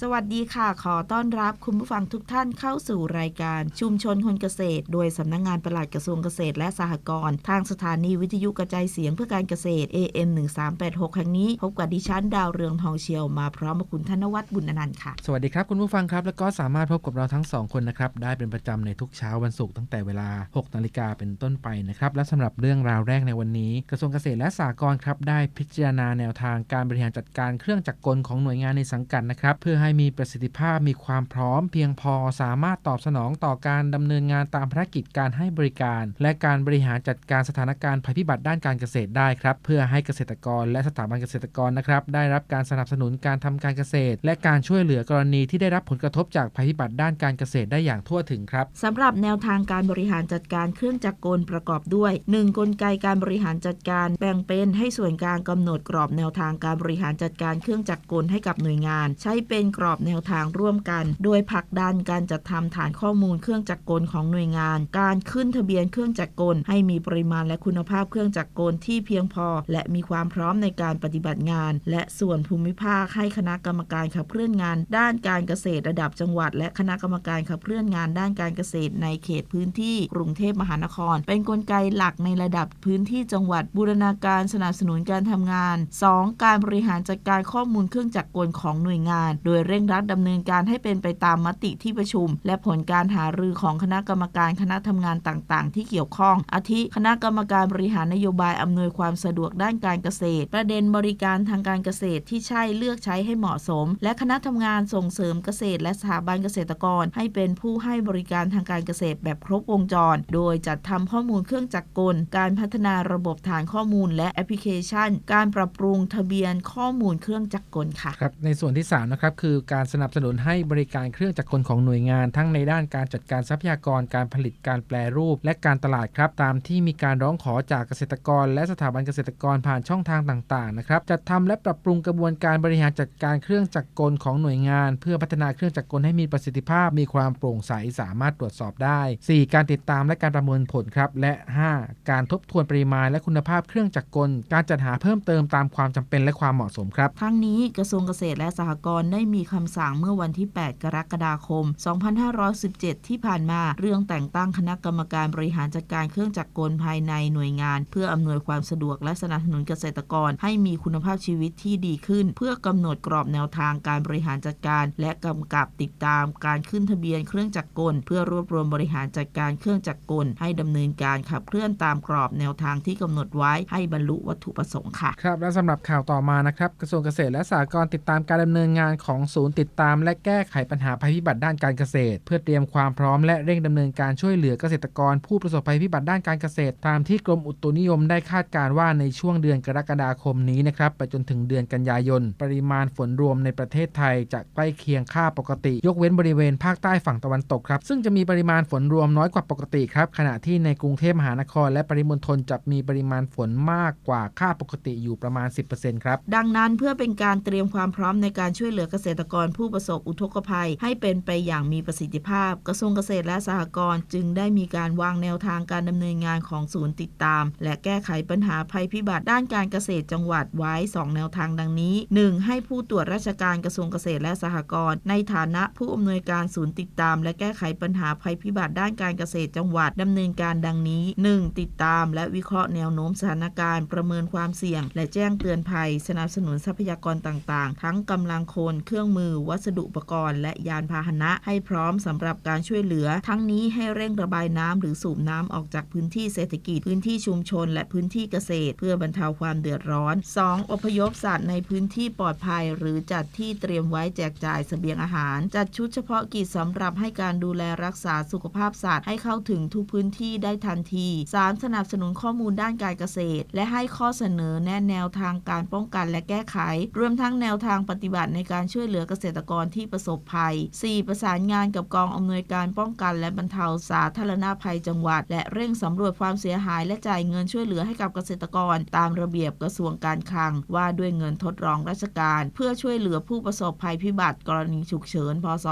สวัสดีค่ะ ขอต้อนรับคุณผู้ฟังทุกท่านเข้าสู่รายการชุมชนคนเกษตร โดยสำนักงงานปลัดกระทรวงเกษตรและสหกรณ์ทางสถานีวิทยุกระจายเสียงเพื่อการเกษตร AM 1386แห่งนี้ พบกับดิฉันดาวเรืองทองเชียวมาพร้อมกับคุณธนวัฒน์บุญนันต์ค่ะ สวัสดีครับคุณผู้ฟังครับ แล้วก็สามารถพบกับเราทั้งสองคนนะครับ ได้เป็นประจำในทุกเช้าวันศุกร์ตั้งแต่เวลา 6 นาฬิกาเป็นต้นไปนะครับและสำหรับเรื่องราวแรกในวันนี้ กระทรวงเกษตรและสหกรณ์ครับได้พิจารณาแนวทางการบริหารจัดการเครื่องจักรกลของหน่วยงานในสังกัดนะครับเพื่อให้มีประสิทธิภาพมีความพร้อมเพียงพอสามารถตอบสนองต่อการดำเนินงานตามภารกิจการให้บริการ และการบริหารจัดการสถานการณ์ภัยพิบัติด้านการเกษตรได้ครับ เพื่อให้เกษตรกรและสถาบันเกษตรกรนะครับ ได้รับการสนับสนุนการทำการเกษตร และการช่วยเหลือกรณีที่ได้รับผลกระทบจากภัยพิบัติด้านการเกษตรได้อย่างทั่วถึงครับสำหรับแนวทางการบริหารจัดการเครื่องจักรกลประกอบด้วย 1. กลไกการบริหารจัดการแบ่งเป็นให้ส่วนกลางกำหนดกรอบแนวทางการบริหารจัดการเครื่องจักรกลให้กับหน่วยงาน ใช้เป็นกรอบแนวทางร่วมกัน โดยผลักดันการจัดทำฐานข้อมูลเครื่องจักรกลของหน่วยงาน การขึ้นทะเบียนเครื่องจักรกล ให้มีปริมาณและคุณภาพเครื่องจักรกลที่เพียงพอ และมีความพร้อมในการปฏิบัติงาน และส่วนภูมิภาคให้คณะกรรมการขับเคลื่อนงาน ด้านการเกษตรระดับจังหวัด และคณะกรรมการขับเคลื่อนงานด้านการเกษตรในเขตพื้นที่กรุงเทพมหานคร เป็นนกลไกหลักในระดับพื้นที่จังหวัดบูรณาการสนับสนุนการทำงาน 2. การบริหารจัดการข้อมูลเครื่องจักรกลของหน่วยงาน โดยเร่งรัดดำเนินการให้เป็นไปตามมติที่ประชุม และผลการหารือของคณะกรรมการคณะทำงานต่างๆ ที่เกี่ยวข้อง อาทิ คณะกรรมการบริหารนโยบายอำนวยความสะดวกด้านการเกษตร ประเด็นบริการทางการเกษตรที่ใช่เลือกใช้ให้เหมาะสม และคณะทำงานส่งเสริมเกษตร และสถาบันเกษตรกร ให้เป็นผู้ให้บริการทางการเกษตรแบบครบวงจร โดยจัดทำข้อมูลเครื่องจักรกล การพัฒนาระบบฐานข้อมูล และแอปพลิเคชัน การปรับปรุงทะเบียนข้อมูลเครื่องจักรกลค่ะครับในส่วนที่3นะครับคืือการสนับสนุนให้บริการเครื่องจักรกลของหน่วยงาน ทั้งในด้านการจัดการทรัพยากรการผลิตการแปรรูป และการตลาดครับ ตามที่มีการร้องขอจากเกษตรกร และสถาบันเกษตรกรผ่านช่องทางต่างๆนะครับจัดทำและปรับปรุงกระบวนการบริหารจัดการเครื่องจักรกลของหน่วยงาน เพื่อพัฒนาเครื่องจักรกลให้มีประสิทธิภาพ มีความโปร่งใสสามารถตรวจสอบได้ 4. การติดตามและการประเมินผลครับและ 5. การทบทวนปริมาณและคุณภาพเครื่องจักรกล การจัดหาเพิ่มเติมตามความจำเป็นและความเหมาะสมครับ ทั้งนี้กระทรวงเกษตรและสหกรณ์ได้มีีคำสั่งเมื่อวันที่ 8 กรกฎาคม 2517 ที่ผ่านมาเรื่องแต่งตั้งคณะกรรมการบริหารจัดการเครื่องจักรกลภายในหน่วยงาน เพื่ออำนวยความสะดวกและสนับสนุนเกษตรกร ให้มีคุณภาพชีวิตที่ดีขึ้น เพื่อกำหนดกรอบแนวทางการบริหารจัดการ และกำกับติดตามการขึ้นทะเบียนเครื่องจักรกล เพื่อรวบรวมบริหารจัดการเครื่องจักรกล ให้ดำเนินการขับเคลื่อนตามกรอบแนวทางที่กำหนดไว้ให้บรรลุวัตถุประสงค์ค่ะครับและสำหรับข่าวต่อมานะครับกระทรวงเกษตรและสหกรณ์ติดตามการดำเนินงานของศูนย์ติดตามและแก้ไขปัญหาภัยพิบัติด้านการเกษตร เพื่อเตรียมความพร้อมและเร่งดำเนินการช่วยเหลือเกษตรกรผู้ประสบภัยพิบัติด้านการเกษตร ตามที่กรมอุตุนิยมได้คาดการว่าในช่วงเดือนกรกฎาคมนี้นะครับไปจนถึงเดือนกันยายน ปริมาณฝนรวมในประเทศไทยจะใกล้เคียงค่าปกติ ยกเว้นบริเวณภาคใต้ฝั่งตะวันตกครับ ซึ่งจะมีปริมาณฝนรวมน้อยกว่าปกติครับขณะที่ในกรุงเทพมหานคร และปริมณฑลจะมีปริมาณฝนมากกว่าค่าปกติอยู่ประมาณ 10%ครับดังนั้นเพื่อเป็นการเตรียมความพร้อมในการช่วยเหลือเกษตรกรผู้ประสบอุทกภัย ให้เป็นไปอย่างมีประสิทธิภาพ กระทรวงเกษตรและสหกรณ์จึงได้มีการวางแนวทางการดำเนินงานของศูนย์ติดตาม และแก้ไขปัญหาภัยพิบัติด้านการเกษตรจังหวัดไว้ 2 แนวทางดังนี้ 1. ให้ผู้ตรวจราชการกระทรวงเกษตรและสหกรณ์ในฐานะผู้อำนวยการศูนย์ติดตาม และแก้ไขปัญหาภัยพิบัติด้านการเกษตรจังหวัดดำเนินการดังนี้ 1. ติดตาม และวิเคราะห์แนวโน้มสถานการณ์ประเมินความเสี่ยง และแจ้งเตือนภัย สนับสนุนทรัพยากรต่างๆ ทั้งกำลังคนเครื่ององมือ วัสดุอุปกรณ์ และยานพาหนะให้พร้อมสำหรับการช่วยเหลือ ทั้งนี้ให้เร่งระบายน้ำหรือสูบน้ำออกจากพื้นที่เศรษฐกิจ พื้นที่ชุมชน และพื้นที่เกษตร เพื่อบรรเทาความเดือดร้อน 2. อพยพสัตว์ในพื้นที่ปลอดภัย หรือจัดที่เตรียมไว้แจกจ่ายเสบียงอาหาร จัดชุดเฉพาะกิจสำหรับให้การดูแลรักษาสุขภาพสัตว์ให้เข้าถึงทุกพื้นที่ได้ทันที 3. สนับสนุนข้อมูลด้านการเกษตร และให้ข้อเสนอแนะแนวทางการป้องกันและแก้ไข รวมทั้งแนวทางปฏิบัติในการช่วยเหลือเกษตรกรที่ประสบภัย 4. ประสานงานกับกองอำนวยการป้องกันและบรรเทาสาธารณภัยจังหวัด และเร่งสำรวจความเสียหายและจ่ายเงินช่วยเหลือให้กับเกษตรกร ตามระเบียบกระทรวงการคลัง ว่าด้วยเงินทดรองราชการ เพื่อช่วยเหลือผู้ประสบภัยพิบัติกรณีฉุกเฉิน พศ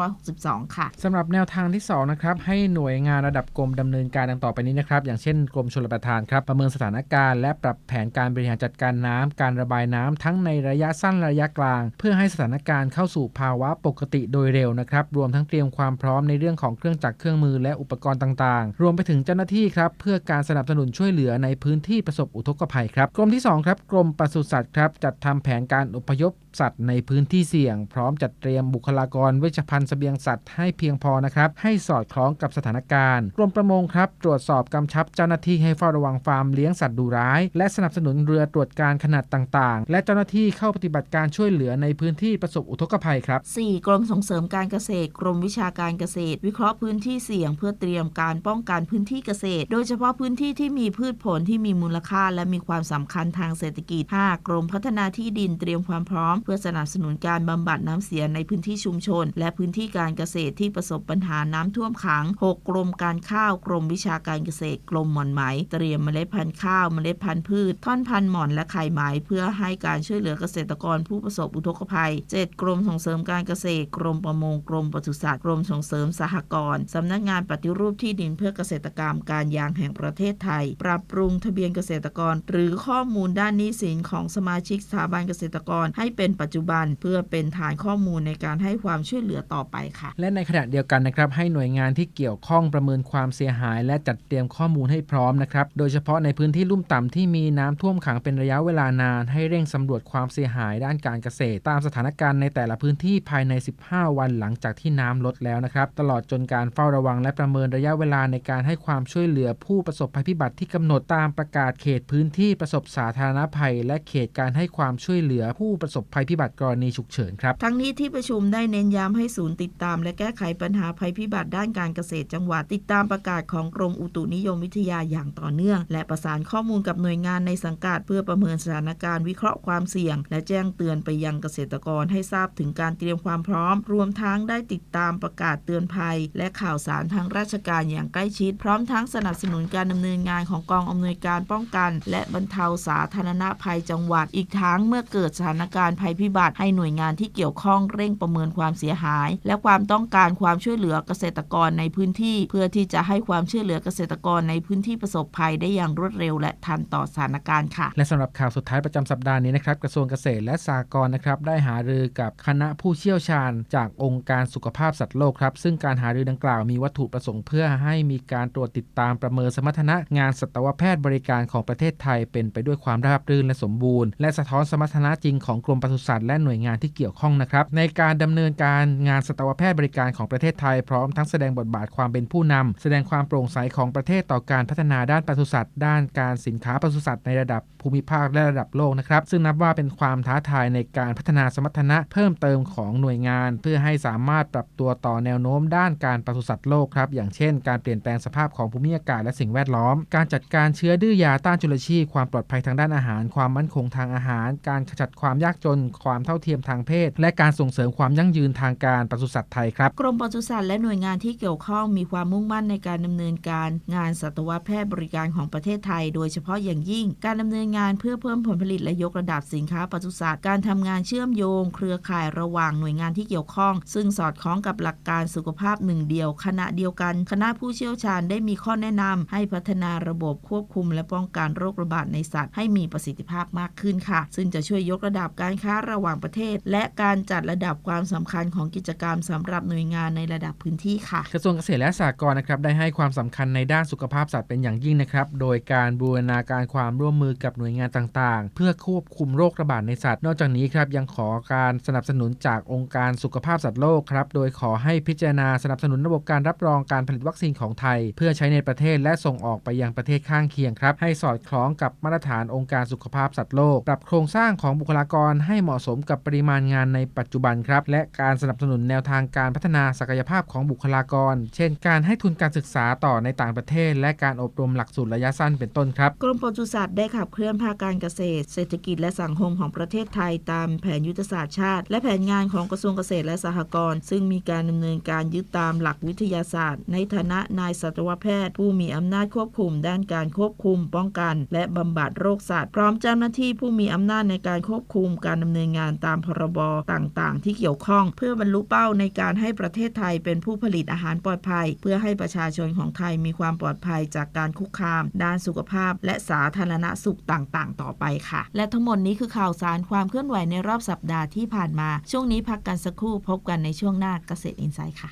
2562 ค่ะสำหรับแนวทางที่ 2 นะครับ ให้หน่วยงานระดับกรมดำเนินการดังต่อไปนี้นะครับ อย่างเช่นกรมชลประทานครับประเมินสถานการณ์และปรับแผนการบริหารจัดการน้ำการระบายน้ำทั้งในระยะสั้นระยะกลาง เพื่อให้สสถานการณ์เข้าสู่ภาวะปกติโดยเร็วนะครับ รวมทั้งเตรียมความพร้อมในเรื่องของเครื่องจักรเครื่องมือและอุปกรณ์ต่างๆ รวมไปถึงเจ้าหน้าที่ครับเพื่อการสนับสนุนช่วยเหลือในพื้นที่ประสบอุทกภัยครับ กรมที่สองครับกรมปศุสัตว์ครับจัดทำแผนการอพยพสัตว์ในพื้นที่เสี่ยง พร้อมจัดเตรียมบุคลากรเวชภัณฑ์เสบียงสัตว์ให้เพียงพอนะครับให้สอดคล้องกับสถานการณ์กรมประมงครับตรวจสอบกำชับเจ้าหน้าที่ให้เฝ้าระวังฟาร์มเลี้ยงสัตว์ดุร้าย และสนับสนุนเรือตรวจการขนาดต่างๆ และเจ้าหน้าที่เข้าปฏิบัติการช่วยเหลือในพื้นที่ที่ประสบอุทกภัยครับ 4. กรมส่งเสริมการเกษตร กรมวิชาการเกษตร วิเคราะห์พื้นที่เสี่ยงเพื่อเตรียมการป้องกันพื้นที่เกษตร โดยเฉพาะพื้นที่ที่มีพืชผลที่มีมูลค่า และมีความสำคัญทางเศรษฐกิจ 5. กรมพัฒนาที่ดินเตรียมความพร้อม เพื่อสนับสนุนการบำบัดน้ำเสียในพื้นที่ชุมชน และพื้นที่การเกษตรที่ประสบปัญหาน้ำท่วมขัง 6. กรมการข้าว กรมวิชาการเกษตร กรมหมอนไหม เตรียมเมล็ดพันธุ์ข้าว เมล็ดพันธุ์พืช ท่อนพันธุ์หมอนและไข่ไหม เพื่อให้การช่วยเหลือเกษตรกรผู้ประสบอุทกภัย 7. กรมส่งเสริมการเกษตร กรมประมง กรมปศุสัตว์ กรมส่งเสริมสหกรณ์สำนักงานปฏิรูปที่ดินเพื่อเกษตรกรรมการยางแห่งประเทศไทย ปรับปรุงทะเบียนเกษตรกร หรือข้อมูลด้านหนี้สินของสมาชิกสถาบันเกษตรกรให้เป็นปัจจุบันเพื่อเป็นฐานข้อมูลในการให้ความช่วยเหลือต่อไปค่ะ และในขณะเดียวกันนะครับ ให้หน่วยงานที่เกี่ยวข้องประเมินความเสียหาย และจัดเตรียมข้อมูลให้พร้อมนะครับโดยเฉพาะในพื้นที่ลุ่มต่ำที่มีน้ำท่วมขังเป็นระยะเวลานาน ให้เร่งสำรวจความเสียหายด้านการเกษตร ตามสถานานการณ์ในแต่ละพื้นที่ภายใน 15 วันหลังจากที่น้ำลดแล้วนะครับตลอดจนการเฝ้าระวังและประเมินระยะเวลาในการให้ความช่วยเหลือผู้ประสบภัยพิบัติที่กำหนดตามประกาศเขตพื้นที่ประสบสาธารณภัย และเขตการให้ความช่วยเหลือผู้ประสบภัยพิบัติกรณีฉุกเฉินครับทั้งนี้ที่ประชุมได้เน้นย้ำให้ศูนย์ติดตาม และแก้ไขปัญหาภัยพิบัติด้านการเกษตรจังหวัดติดตามประกาศของกรมอุตุนิยมวิทยาอย่างต่อเนื่อง และประสานข้อมูลกับหน่วยงานในสังกัดเพื่อประเมินสถานการณ์วิเคราะห์ความเสี่ยง และแจ้งเตือนไปยังเกษตรกรให้ทราบถึงการเตรียมความพร้อม รวมทั้งได้ติดตามประกาศเตือนภัย และข่าวสารทางราชการอย่างใกล้ชิด พร้อมทั้งสนับสนุนการดำเนินงานของกองอำนวยการป้องกัน และบรรเทาสาธารณภัยจังหวัด อีกทั้งเมื่อเกิดสถานการณ์ภัยพิบัติ ให้หน่วยงานที่เกี่ยวข้องเร่งประเมินความเสียหาย และความต้องการความช่วยเหลือเกษตรกรในพื้นที่ เพื่อที่จะให้ความช่วยเหลือเกษตรกรในพื้นที่ประสบภัยได้อย่างรวดเร็ว และทันต่อสถานการณ์ค่ะ และสำหรับข่าวสุดท้ายประจำสัปดาห์นี้นะครับกระทรวงเกษตรและสหกรณ์นะครับได้หารือกับคณะผู้เชี่ยวชาญ จากองค์การสุขภาพสัตว์โลกครับ ซึ่งการหารือดังกล่าวมีวัตถุประสงค์เพื่อให้มีการตรวจติดตามประเมินสมรรถนะงานสัตวแพทย์บริการของประเทศไทย เป็นไปด้วยความราบรื่นและสมบูรณ์ และสะท้อนสมรรถนะจริงของกรมปศุสัตว์และหน่วยงานที่เกี่ยวข้องนะครับในการดำเนินการงานสัตวแพทย์บริการของประเทศไทยพร้อมทั้งแสดงบทบาทความเป็นผู้นำแสดงความโปร่งใสของประเทศต่อการพัฒนาด้านปศุสัตว์ด้านการสินค้าปศุสัตว์ในระดับภูมิภาคและระดับโลกนะครับซึ่งนับว่าเป็นความท้าทายในการพัฒนาสมรรถนะเพิ่มเติมของหน่วยงาน เพื่อให้สามารถปรับตัวต่อแนวโน้มด้านการปศุสัตว์โลกครับอย่างเช่น การเปลี่ยนแปลงสภาพของภูมิอากาศและสิ่งแวดล้อม การจัดการเชื้อดื้อยาต้านจุลชีพ ความปลอดภัยทางด้านอาหาร ความมั่นคงทางอาหาร การขจัดความยากจน ความเท่าเทียมทางเพศ และการส่งเสริมความยั่งยืนทางการปศุสัตว์ไทยครับกรมปศุสัตว์และหน่วยงานที่เกี่ยวข้องมีความมุ่งมั่นในการดำเนินการงานสัตวแพทย์บริการของประเทศไทย โดยเฉพาะอย่างยิ่ง การดำเนินงานเพื่อเพิ่มผลผลิตและยกระดับสินค้าปศุสัตว์การทำงานเชื่อมโยงเครือข่ายระหว่างหน่วยงานที่เกี่ยวข้อง ซึ่งสอดคล้องกับหลักการสุขภาพหนึ่งเดียว ขณะเดียวกัน คณะผู้เชี่ยวชาญได้มีข้อแนะนำให้พัฒนาระบบควบคุม และป้องกันโรคระบาดในสัตว์ให้มีประสิทธิภาพมากขึ้นค่ะ ซึ่งจะช่วยยกระดับการค้าระหว่างประเทศ และการจัดระดับความสำคัญของกิจกรรมสำหรับหน่วยงานในระดับพื้นที่ค่ะกระทรวงเกษตรและสหกรณ์นะครับได้ให้ความสำคัญในด้านสุขภาพสัตว์เป็นอย่างยิ่งนะครับ โดยการบูรณาการความร่วมมือกับหน่วยงานต่างๆ เพื่อควบคุมโรคระบาดในสัตว์ นอกจากนี้ครับยังขอการสนับสนุนจากองค์การสุขภาพสัตว์โลกครับโดยขอให้พิจารณาสนับสนุนระบบการรับรองการผลิตวัคซีนของไทย เพื่อใช้ในประเทศและส่งออกไปยังประเทศข้างเคียงครับ ให้สอดคล้องกับมาตรฐานองค์การสุขภาพสัตว์โลก ปรับโครงสร้างของบุคลากรให้เหมาะสมกับปริมาณงานในปัจจุบันครับ และการสนับสนุนแนวทางการพัฒนาศักยภาพของบุคลากร เช่น การให้ทุนการศึกษาต่อในต่างประเทศ และการอบรมหลักสูตรระยะสั้นเป็นต้นครับกรมปศุสัตว์ได้ขับเคลื่อนภาคการเกษตร เศรษฐกิจและสังคมของประเทศไทยตามแผนยุทธศาสตร์ชาติ และแผนงานของกระทรวงเกษตรและสหกรณ์ซึ่งมีการดำเนินการยึดตามหลักวิทยาศาสตร์ ในฐานะนายสัตวแพทย์ ผู้มีอำนาจควบคุม ด้านการควบคุม ป้องกัน และบำบัดโรคสัตว์พร้อมเจ้าหน้าที่ผู้มีอำนาจในการควบคุมการดำเนินงานตามพรบต่างๆ ที่เกี่ยวข้อง เพื่อบรรลุเป้าในการให้ประเทศไทยเป็นผู้ผลิตอาหารปลอดภัย เพื่อให้ประชาชนของไทยมีความปลอดภัยจากการคุกคาม ด้านสุขภาพ และสาธารณสุขต่างๆ ต่อไปค่ะ และทั้งหมดนี้คือข่าวสารความเคลื่อนไหวในรอบสัปดาห์ที่ผ่านมา ช่วงนี้พักกันสักครู่พบกันในช่วงหน้าเกษตรอินไซด์ค่ะ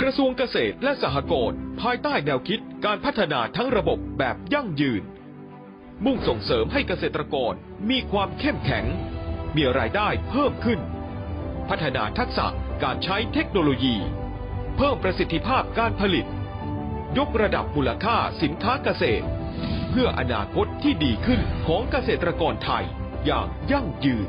กระทรวงเกษตรและสหกรณ์ภายใต้แนวคิดการพัฒนาทั้งระบบแบบยั่งยืน มุ่งส่งเสริมให้เกษตรกรมีความเข้มแข็ง มีรายได้เพิ่มขึ้น พัฒนาทักษะการใช้เทคโนโลยี เพิ่มประสิทธิภาพการผลิต ยกระดับมูลค่าสินค้าเกษตร เพื่ออนาคตที่ดีขึ้นของเกษตรกรไทยอย่างยั่งยืน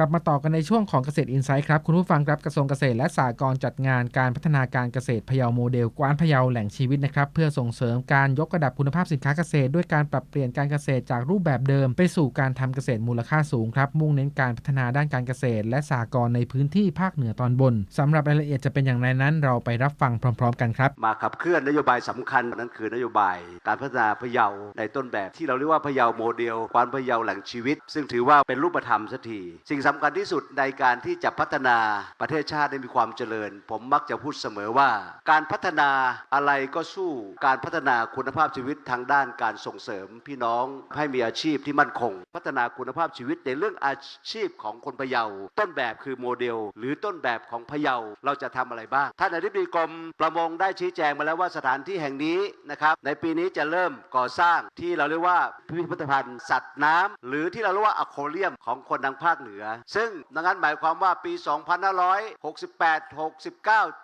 กลับมาต่อกันในช่วงของเกษตรอินไซด์ครับ คุณผู้ฟังครับกระทรวงเกษตรและสหกรณ์จัดงานการพัฒนาการเกษตรพะเยาโมเดลกวานพะเยาแหล่งชีวิตนะครับเพื่อส่งเสริมการยกระดับคุณภาพสินค้าเกษตร ด้วยการปรับเปลี่ยนการเกษตรจากรูปแบบเดิม ไปสู่การทำเกษตรมูลค่าสูงครับมุ่งเน้นการพัฒนาด้านการเกษตร และสหกรณ์ในพื้นที่ภาคเหนือตอนบนสำหรับรายละเอียดจะเป็นอย่างไรนั้น เราไปรับฟังพร้อม ๆ กันครับมาขับเคลื่อนนโยบายสำคัญนั่นคือนโยบาย การพัฒนาพะเยาในต้นแบบที่เราเรียกว่าพะเยาโมเดลกวานพะเยาแหล่งชีวิต ซึ่งถือว่าเป็นรูปธรรมสักทีสิ่งสำคัญที่สุดในการที่จะพัฒนาประเทศชาติให้มีความเจริญ ผมมักจะพูดเสมอว่า การพัฒนาอะไรก็สู้การพัฒนาคุณภาพชีวิตทางด้านการส่งเสริมพี่น้องให้มีอาชีพที่มั่นคง พัฒนาคุณภาพชีวิตในเรื่องอาชีพของคนพะเยา ต้นแบบคือโมเดล หรือต้นแบบของพะเยาเราจะทำอะไรบ้างท่านอธิบดีกรมประมงได้ชี้แจงมาแล้วว่าสถานที่แห่งนี้นะครับในปีนี้จะเริ่มก่อสร้างที่เราเรียกว่าพิพิธภัณฑ์สัตว์น้ำหรือที่เราเรียกว่าอโคเรียมของคนทางภาคเหนือซึ่งดังนั้นหมายความว่าปี 2568 69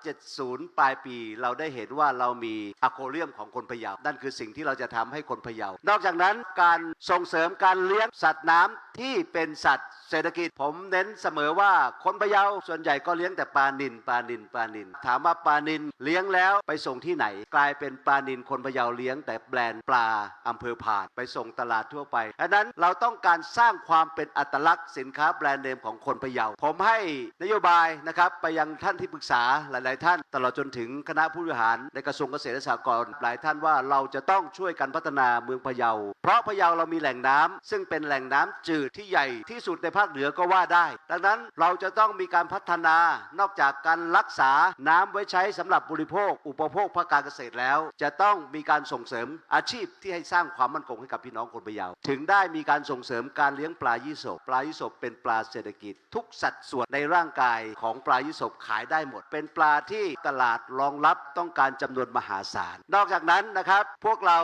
70 ปลายปี เราได้เห็นว่าเรามีอะโคเรียมของคนพะเยา นั่นคือสิ่งที่เราจะทำให้คนพะเยา นอกจากนั้นการส่งเสริมการเลี้ยงสัตว์น้ำที่เป็นสัตว์เศรษฐกิจ ผมเน้นเสมอว่าคนพะเยาส่วนใหญ่ก็เลี้ยงแต่ปลานินปลานินปลานิน ถามว่าปลานินเลี้ยงแล้วไปส่งที่ไหน กลายเป็นปลานินคนพะเยาเลี้ยง แต่แบรนด์ปลาอำเภอผาดไปส่งตลาดทั่วไปดังนั้นเราต้องการสร้างความเป็นอัตลักษณ์สินค้าแบรนด์เนมของคนพะเยา ผมให้นโยบายนะครับไปยังท่านที่ปรึกษาหลาย ๆ ท่าน ตลอดจนถึงคณะผู้บริหารในกระทรวงเกษตรและสหกรณ์หลายท่านว่าเราจะต้องช่วยกันพัฒนาเมืองพะเยา เพราะพะเยาเรามีแหล่งน้ำซึ่งเป็นแหล่งน้ำจืดที่ใหญ่ที่สุดในภาคเหนือก็ว่าได้ ดังนั้นเราจะต้องมีการพัฒนานอกจากการรักษาน้ำไว้ใช้สำหรับบริโภค อุปโภคภาคการเกษตรแล้ว จะต้องมีการส่งเสริมอาชีพที่ให้สร้างความมั่นคงให้กับพี่น้องคนพะเยา ถึงได้มีการส่งเสริมการเลี้ยงปลายี่สกปลายี่สกเป็นปลาเศรษฐกิจ ทุกสัดส่วนในร่างกายของปลายี่สกขายได้หมด เป็นปลาที่ตลาดรองรับต้องการจำนวนมหาศาล นอกจากนั้นนะครับ พวกเรา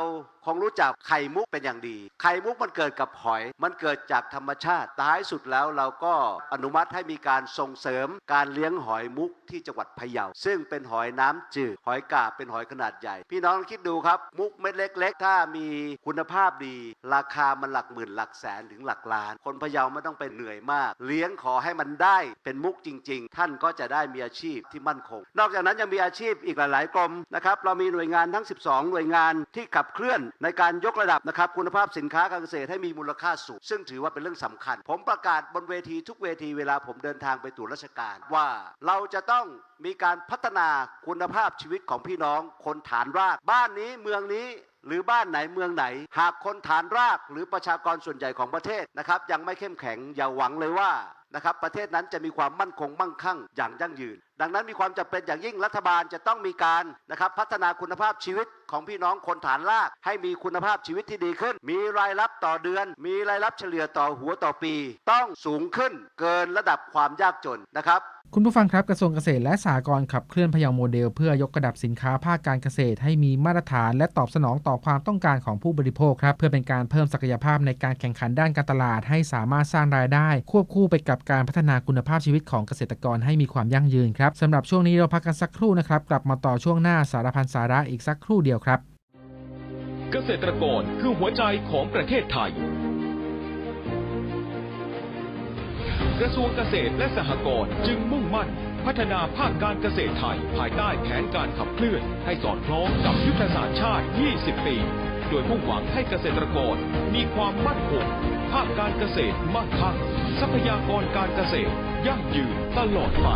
คงรู้จักไข่มุกเป็นอย่างดี ไข่มุกมันเกิดกับหอย มันเกิดจากธรรมชาติท้ายสุดแล้วเราก็อนุมัติให้มีการส่งเสริมการเลี้ยงหอยมุกที่จังหวัดพะเยา ซึ่งเป็นหอยน้ำจืด หอยกาบเป็นหอยขนาดใหญ่ พี่น้องคิดดูครับ มุกเม็ดเล็ก ๆ ถ้ามีคุณภาพดี ราคามันหลักหมื่นหลักแสนถึงหลักล้าน คนพะเยาไม่ต้องไปเหนื่อยมากเลี้ยงขอให้มันได้เป็นมุกจริง ๆ ท่านก็จะได้มีอาชีพที่มั่นคง นอกจากนั้นยังมีอาชีพอีกหลาย ๆ กรมนะครับเรามีหน่วยงานทั้ง 12 หน่วยงานที่ขับเคลื่อนในการยกระดับนะครับคุณภาพสินค้าการเกษตรให้มีมูลค่าสูงซึ่งถือว่าเป็นเรื่องสำคัญ ผมประกาศบนเวทีทุกเวทีเวลาผมเดินทางไปตรวจราชการว่าเราจะต้องมีการพัฒนาคุณภาพชีวิตของพี่น้องคนฐานราก บ้านนี้เมืองนี้ หรือบ้านไหนเมืองไหน หากคนฐานรากหรือประชากรส่วนใหญ่ของประเทศนะครับยังไม่เข้มแข็งอย่าหวังเลยว่านะครับประเทศนั้นจะมีความมั่นคงมั่งคั่งอย่างยั่งยืน ดังนั้นมีความจำเป็นอย่างยิ่งรัฐบาลจะต้องมีการนะครับพัฒนาคุณภาพชีวิตของพี่น้องคนฐานราก ให้มีคุณภาพชีวิตที่ดีขึ้น มีรายรับต่อเดือน มีรายรับเฉลี่ยต่อหัวต่อปี ต้องสูงขึ้นเกินระดับความยากจนนะครับคุณผู้ฟังครับกระทรวงเกษตรและสหกรณ์ขับเคลื่อนพะเยาโมเดล เพื่อยกระดับสินค้าภาคการเกษตรให้มีมาตรฐานและตอบสนองต่อความต้องการของผู้บริโภคครับเพื่อเป็นการเพิ่มศักยภาพในการแข่งขันด้านการตลาด ให้สามารถสร้างรายได้ ควบคู่ไปกับการพัฒนาคุณภาพชีวิตของเกษตรกรให้มีความยั่งยืนครับสำหรับช่วงนี้เราพักกันสักครู่นะครับกลับมาต่อช่วงหน้าสารพันสาระอีกสักครู่เดียวครับ เกษตรกรคือหัวใจของประเทศไทย กระทรวงเกษตรและสหกรณ์จึงมุ่งมั่น พัฒนาภาคการเกษตรไทย ภายใต้แผนการขับเคลื่อน ให้สอดคล้องกับยุทธศาสตร์ชาติ 20 ปี โดยมุ่งหวังให้เกษตรกรมีความมั่นคงภาคการเกษตรมั่งคั่งทรัพยากรการเกษตร ยั่งยืนตลอดไป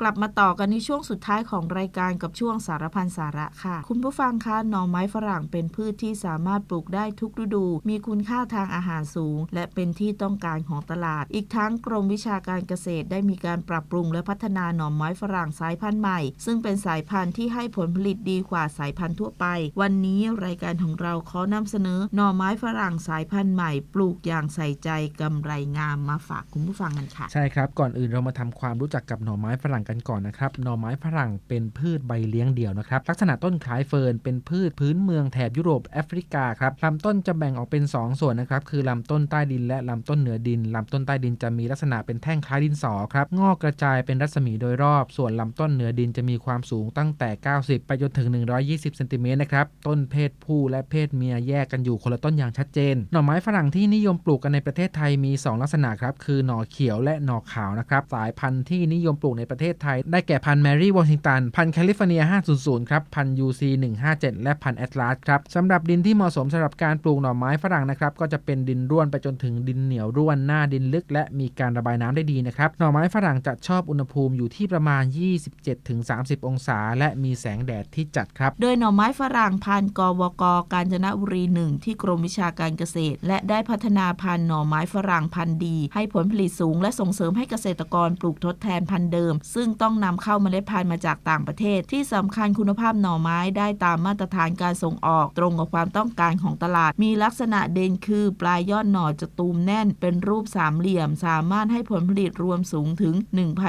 กลับมาต่อกันในช่วงสุดท้ายของรายการกับช่วงสารพันสาระค่ะ คุณผู้ฟังคะหน่อไม้ฝรั่งเป็นพืชที่สามารถปลูกได้ทุกฤดู มีคุณค่าทางอาหารสูง และเป็นที่ต้องการของตลาด อีกทั้งกรมวิชาการเกษตรได้มีการปรับปรุงและพัฒนาหน่อไม้ฝรั่งสายพันธุ์ใหม่ ซึ่งเป็นสายพันธุ์ที่ให้ผลผลิตดีกว่าสายพันธุ์ทั่วไป วันนี้รายการของเราขอนำเสนอหน่อไม้ฝรั่งสายพันธุ์ใหม่ ปลูกอย่างใส่ใจกำไรงามมาฝากคุณผู้ฟังกันค่ะ ใช่ครับก่อนอื่นเรามาทำความรู้จักกับหน่อไม้ฝรั่งกันก่อนนะครับหน่อไม้ฝรั่งเป็นพืชใบเลี้ยงเดี่ยวนะครับ ลักษณะต้นคล้ายเฟิร์นเป็นพืชพื้นเมืองแถบยุโรปแอฟริกาครับลำต้นจะแบ่งออกเป็น 2 ส่วนนะครับ คือลำต้นใต้ดินและลำต้นเหนือดินลำต้นใต้ดินจะมีลักษณะเป็นแท่งคล้ายดินสอครับงอกกระจายเป็นรัศมีโดยรอบ ส่วนลำต้นเหนือดินจะมีความสูงตั้งแต่ 90 ไปจนถึง 120เซนติเมตรนะครับต้นเพศผู้และเพศเมียแยกกันอยู่คนละต้นอย่างชัดเจน หน่อไม้ฝรั่งที่นิยมปลูกกันในประเทศไทยมี 2 ลักษณะครับคือหน่อเขียวและหน่อขาวนะครับสายพันธุ์ที่นิยมปลูกในประเทศไทย ได้แก่พันแมรี่วอชิงตัน พันแคลิฟอร์เนีย 500 ครับ พันธุ์ UC 157 และพันแอตลาสครับสำหรับดินที่เหมาะสมสำหรับการปลูกหน่อไม้ฝรั่งนะครับ ก็จะเป็นดินร่วนไปจนถึงดินเหนียวร่วนหน้าดินลึก และมีการระบายน้ำได้ดีนะครับ หน่อไม้ฝรั่งจะชอบอุณหภูมิอยู่ที่ประมาณ 27-30 องศา และมีแสงแดดที่จัดครับ โดยหน่อไม้ฝรั่งพันกวกกาญจนบุรีหนึ่งที่กรมวิชาการเกษตร และได้พัฒนาพันหน่อไม้ฝรั่งพันดี ให้ผลผลิตสูง และส่งเสริมให้เกษตรกรปลูกทดแทนพันเดิม ซึ่งงต้องนำเข้าเมล็ดพันธุ์มาจากต่างประเทศ ที่สำคัญคุณภาพหน่อไม้ได้ตามมาตรฐานการส่งออก ตรงกับความต้องการของตลาด มีลักษณะเด่นคือปลายยอดหน่อจะตูมแน่น เป็นรูปสามเหลี่ยม สามารถให้ผลผลิตรวมสูงถึง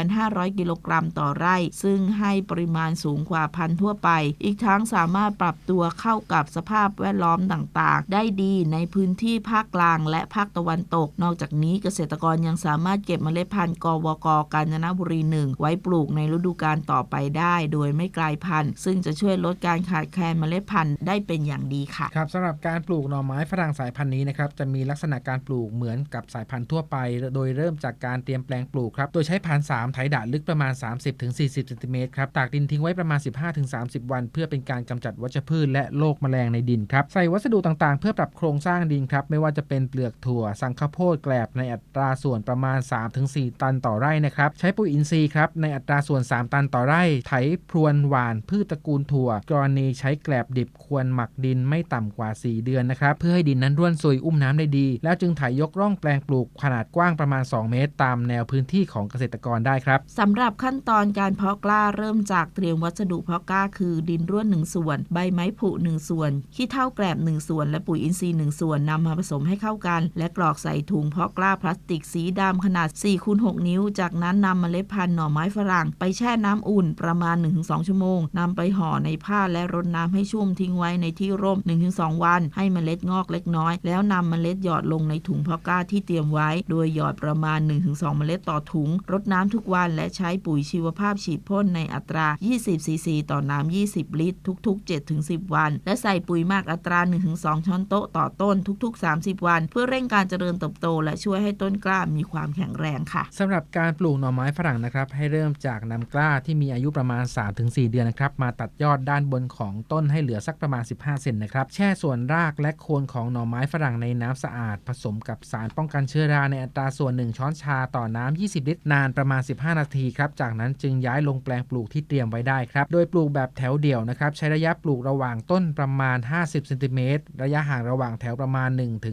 1,500 กิโลกรัมต่อไร่ ซึ่งให้ปริมาณสูงกว่าพันธุ์ทั่วไป อีกทั้งสามารถปรับตัวเข้ากับสภาพแวดล้อมต่างๆ ได้ดีในพื้นที่ภาคกลางและภาคตะวันตก นอกจากนี้เกษตรกรยังสามารถเก็บเมล็ดพันธุ์กวกกาญจนบุรีหนึ่งไว้ปลูกในฤดูกาลต่อไปได้ โดยไม่กลายพันธุ์ ซึ่งจะช่วยลดการขาดแคลนเมล็ดพันธุ์ได้เป็นอย่างดีค่ะครับสำหรับการปลูกหน่อไม้ฝรั่งสายพันธุ์นี้นะครับจะมีลักษณะการปลูกเหมือนกับสายพันธุ์ทั่วไป โดยเริ่มจากการเตรียมแปลงปลูกครับโดยใช้ผ่าน3ไถดะลึกประมาณ 30-40เซนติเมตรครับตากดินทิ้งไว้ประมาณ 15-30 วัน เพื่อเป็นการกำจัดวัชพืชและโรคแมลงในดินครับใส่วัสดุต่างๆ เพื่อปรับโครงสร้างดินครับไม่ว่าจะเป็นเปลือกถั่ว สังข้าวโพดแกลบในอัตราส่วนประมาณ 3-4 ตันต่อไร่นะครับใช้ปุ๋ยอินทรีย์ครับในอัตราส่วน 3 ตันต่อไร่ ไถพรวนหวานพืชตระกูลถั่ว กรณีใช้แกลบดิบควรหมักดินไม่ต่ำกว่า 4 เดือนนะครับ เพื่อให้ดินนั้นร่วนซุยอุ้มน้ำได้ดี แล้วจึงไถยกร่องแปลงปลูกขนาดกว้างประมาณ 2 เมตร ตามแนวพื้นที่ของเกษตรกรได้ครับสำหรับขั้นตอนการเพาะกล้าเริ่มจากเตรียมวัสดุเพาะกล้าคือดินร่วน 1 ส่วน ใบไม้ผุ1ส่วนขี้เถ้าแกลบ 1 ส่วน และปุ๋ยอินทรีย์ 1 ส่วนนำมาผสมให้เข้ากัน และกรอกใส่ถุงเพาะกล้าพลาสติกสีดำขนาด4คูณ6นิ้ว จากนั้นนำเมล็ดพันธุ์หน่อไม้ฝรั่งไปแช่น้ำอุ่นประมาณ 1-2 ชั่วโมงนำไปห่อในผ้าและรดน้ำให้ชุ่มทิ้งไว้ในที่ร่ม 1-2 วัน ให้เมล็ดงอกเล็กน้อย แล้วนำเมล็ดหยอดลงในถุงเพาะกล้าที่เตรียมไว้ โดยหยอดประมาณ 1-2 เมล็ดต่อถุง รดน้ำทุกวันและใช้ปุ๋ยชีวภาพฉีดพ่นในอัตรา 20 ซีซี ต่อน้ำ20 ลิตร ทุก ๆ 7-10 วัน และใส่ปุ๋ยมักอัตรา 1-2 ช้อนโต๊ะต่อต้นทุก ๆ 30 วัน เพื่อเร่งการเจริญเติบโต และช่วยให้ต้นกล้ามีความแข็งแรงค่ะสำหรับการปลูกหน่อไม้ฝรั่งนะครับให้เริ่มจากนำกล้าที่มีอายุประมาณ 3-4 เดือนนะครับ มาตัดยอดด้านบนของต้นให้เหลือสักประมาณ 15 เซนนะครับ แช่ส่วนรากและโคนของหน่อไม้ฝรั่งในน้ำสะอาด ผสมกับสารป้องกันเชื้อราในอัตราส่วน 1 ช้อนชาต่อน้ำ 20 ลิตร นานประมาณ 15 นาทีครับ จากนั้นจึงย้ายลงแปลงปลูกที่เตรียมไว้ได้ครับ โดยปลูกแบบแถวเดี่ยวนะครับ ใช้ระยะปลูกระหว่างต้นประมาณ 50 เซนติเมตร ระยะห่างระหว่างแถวประมาณ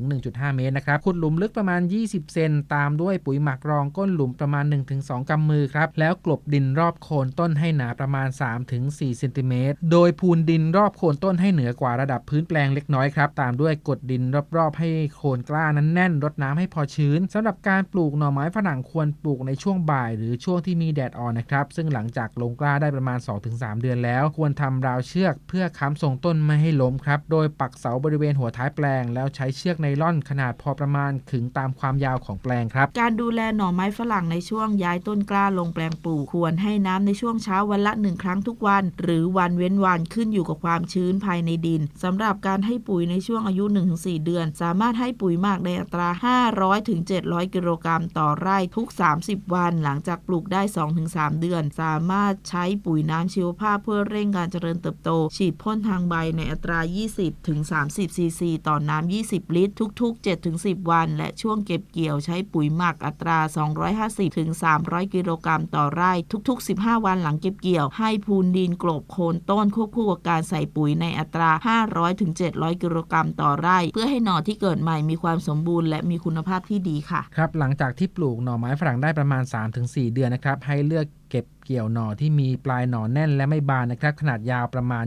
1-1.5 เมตรนะครับ ขุดหลุมลึกประมาณ 20 เซน ตามด้วยปุ๋ยหมักรองก้นหลุมประมาณ 1-2 กำมือครับ แล้วกลบดินรอบโคนต้นให้หนาประมาณ 3-4เซนติเมตร โดยพูนดินรอบโคนต้นให้เหนือกว่าระดับพื้นแปลงเล็กน้อยครับ ตามด้วยกดดินรอบๆ ให้โคนกล้านั้นแน่น รดน้ำให้พอชื้นสำหรับการปลูกหน่อไม้ฝรั่งควรปลูกในช่วงบ่าย หรือช่วงที่มีแดดอ่อนนะครับ ซึ่งหลังจากลงกล้าได้ประมาณ 2-3 เดือนแล้ว ควรทำราวเชือก เพื่อค้ำทรงต้นไม่ให้ล้มครับ โดยปักเสาบริเวณหัวท้ายแปลง แล้วใช้เชือกไนล่อนขนาดพอประมาณขึงตามความยาวของแปลงครับ การดูแลหน่อไม้ฝรั่งในช่วงย้ายต้นกล้าลงแปลงปลูกควรให้น้ำในช่วงเช้าวันละหนึ่งครั้งทุกวัน หรือวันเว้นวันขึ้นอยู่กับความชื้นภายในดินสำหรับการให้ปุ๋ยในช่วงอายุ 1-4 เดือน สามารถให้ปุ๋ยหมักในอัตรา 500-700 กิโลกรัมต่อไร่ทุก 30 วัน หลังจากปลูกได้ 2-3 เดือน สามารถใช้ปุ๋ยน้ำชีวภาพเพื่อเร่งการเจริญเติบโต ฉีดพ่นทางใบในอัตรา 20-30 ซีซี ต่อน้ำ 20 ลิตร ทุก ๆ 7-10 วัน และช่วงเก็บเกี่ยวใช้ปุ๋ยหมักอัตรา 250-300 กิโลกรัมต่อไร่ร่ทุก ๆ 15 วันหลังเก็บเกี่ยว ให้พูนดินกลบโคนต้นควบคู่กับการใส่ปุ๋ยในอัตรา 500-700 กิโลกรัมต่อไร่ เพื่อให้หน่อที่เกิดใหม่มีความสมบูรณ์และมีคุณภาพที่ดีค่ะ ครับ หลังจากที่ปลูกหน่อไม้ฝรั่งได้ประมาณ 3-4 เดือนนะครับ ให้เลือกเก็บ เกี่ยวหน่อที่มีปลายหน่อแน่นและไม่บานนะครับ ขนาดยาวประมาณ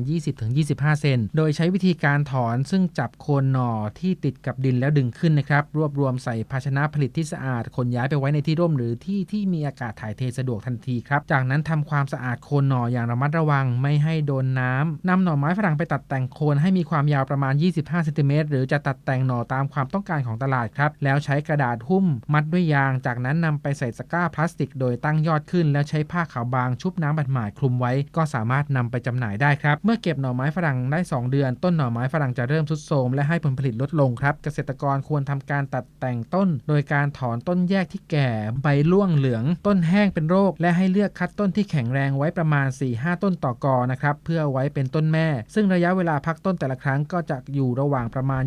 20-25 เซน โดยใช้วิธีการถอนซึ่งจับโคนหน่อที่ติดกับดินแล้วดึงขึ้นนะครับ รวบรวมใส่ภาชนะผลิตที่สะอาดขนย้ายไปไว้ในที่ร่มหรือที่ที่มีอากาศถ่ายเทสะดวกทันทีครับ จากนั้นทำความสะอาดโคนหน่ออย่างระมัดระวังไม่ให้โดนน้ำนำหน่อไม้ฝรั่งไปตัดแต่งโคนให้มีความยาวประมาณ 25เซนติเมตรหรือจะตัดแต่งหน่อตามความต้องการของตลาดครับ แล้วใช้กระดาษหุ้ม มัดด้วยยาง จากนั้นนำไปใส่ตะกร้าพลาสติก โดยตั้งยอดขึ้นแล้วใช้ผ้าขาวบางชุบน้ำบัดหมาดคลุมไว้ ก็สามารถนำไปจำหน่ายได้ครับ เมื่อเก็บหน่อไม้ฝรั่งได้ 2 เดือน ต้นหน่อไม้ฝรั่งจะเริ่มทรุดโทรมและให้ผลผลิตลดลงครับ เกษตรกรควรทำการตัดแต่งต้น โดยการถอนต้นแยกที่แก่ใบร่วงเหลือง ต้นแห้งเป็นโรค และให้เลือกคัดต้นที่แข็งแรงไว้ประมาณ 4-5 ต้นต่อกอนะครับเพื่อไว้เป็นต้นแม่ ซึ่งระยะเวลาพักต้นแต่ละครั้งก็จะอยู่ระหว่างประมาณ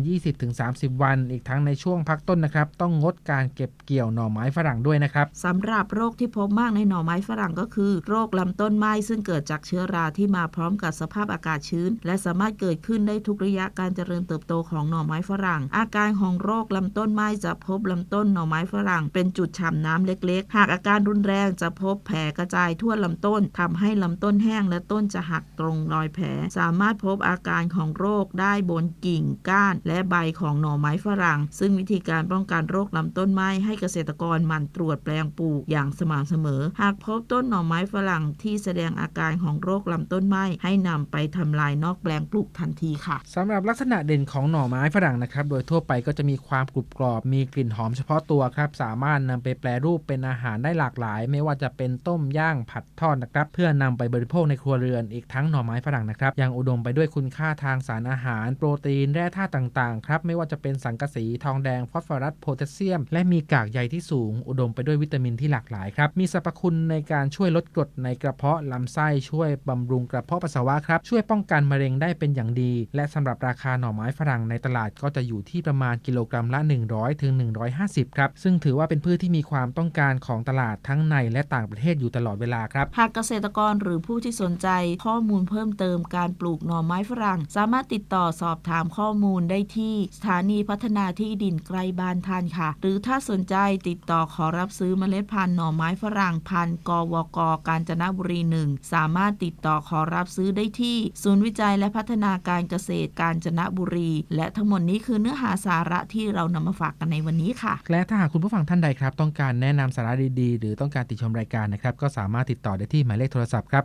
20-30 วัน อีกทั้งในช่วงพักต้นนะครับต้องงดการเก็บเกี่ยวหน่อไม้ฝรั่งด้วยนะครับสำหรับโรคที่พบมากในหน่อไม้ฝรั่งก็คือโรคลำต้นไม้ซึ่งเกิดจากเชื้อราที่มาพร้อมกับสภาพอากาศชื้น และสามารถเกิดขึ้นได้ทุกระยะการเจริญเติบโตของหน่อไม้ฝรั่ง อาการของโรคลำต้นไม้จะพบลำต้นหน่อไม้ฝรั่ง เป็นจุดฉ่ำน้ำเล็ก ๆ หากอาการรุนแรงจะพบแผลกระจายทั่วลำต้นทำให้ลำต้นแห้งและต้นจะหักตรงรอยแผล สามารถพบอาการของโรคได้บนกิ่งก้าน และใบของหน่อไม้ฝรั่ง ซึ่งวิธีการป้องกันโรคลำต้นไม้ให้เกษตรกรหมั่นตรวจแปลงปลูกอย่างสม่ำเสมอ หากพบต้นหน่อไม้ฝรั่งที่แสดงอาการของโรคลำต้นไม้ให้นำไปทำลายนอกแปลงปลูกทันทีค่ะสำหรับลักษณะเด่นของหน่อไม้ฝรั่งนะครับ โดยทั่วไปก็จะมีความกรุบกรอบ มีกลิ่นหอมเฉพาะตัวครับ สามารถนำไปแปรรูปเป็นอาหารได้หลากหลาย ไม่ว่าจะเป็นต้มย่างผัดทอดนะครับ เพื่อนำไปบริโภคในครัวเรือน อีกทั้งหน่อไม้ฝรั่งนะครับยังอุดมไปด้วยคุณค่าทางสารอาหาร โปรตีนแร่ธาตุต่างๆครับไม่ว่าจะเป็นสังกะสีทองแดงฟอสฟอรัสโพแทสเซียม และมีกากใยที่สูง อุดมไปด้วยวิตามินที่หลากหลายครับมีสรรพคุณในการช่วยลดกรดในกระเพาะลำไส้ช่วยบำรุงกระเพาะปัสสาวะครับ ช่วยป้องกันมะเร็งได้เป็นอย่างดี และสำหรับราคาหน่อไม้ฝรั่งในตลาดก็จะอยู่ที่ประมาณกิโลกรัมละ 100ถึง150 ครับ ซึ่งถือว่าเป็นพืชที่มีความต้องการของตลาดทั้งในและต่างประเทศอยู่ตลอดเวลาครับ หากเกษตรกรหรือผู้ที่สนใจข้อมูลเพิ่มเติมการปลูกหน่อไม้ฝรั่ง สามารถติดต่อสอบถามข้อมูลได้ที่สถานีพัฒนาที่ดินใกล้บ้านท่านค่ะ หรือถ้าสนใจติดต่อขอรับซื้อเมล็ดพันธุ์หน่อไม้ฝรั่งพันธุ์กวกกาญจนบุรีหนึ่งสามารถติดต่อขอรับซื้อได้ที่ ศูนย์วิจัยและพัฒนาการเกษตรกาญจนบุรี และทั้งหมดนี้คือเนื้อหาสาระที่เรานำมาฝากกันในวันนี้ค่ะ และถ้าหากคุณผู้ฟังท่านใดครับ ต้องการแนะนำสาระดีๆ หรือต้องการติชมรายการนะครับก็สามารถติดต่อได้ที่หมายเลขโทรศัพท์ครับ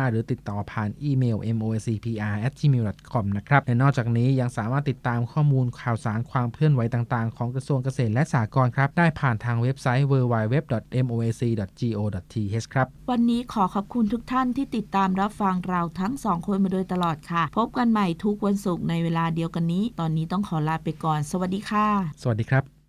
022812505 หรือติดต่อผ่านอีเมล mocpr@gmail.com นะครับและนอกจากนี้ยังสามารถติดตามข้อมูลข่าวสารความเคลื่อนไหวต่างๆ ของกระทรวงเกษตรและสหกรณ์ครับได้ผ่านทางเว็บไซต์ www mocg www.moac.go.th ครับ วันนี้ขอขอบคุณทุกท่านที่ติดตามรับฟังเราทั้งสองคนมาโดยตลอดค่ะ พบกันใหม่ทุกวันศุกร์ในเวลาเดียวกันนี้ ตอนนี้ต้องขอลาไปก่อน สวัสดีค่ะ สวัสดีครับ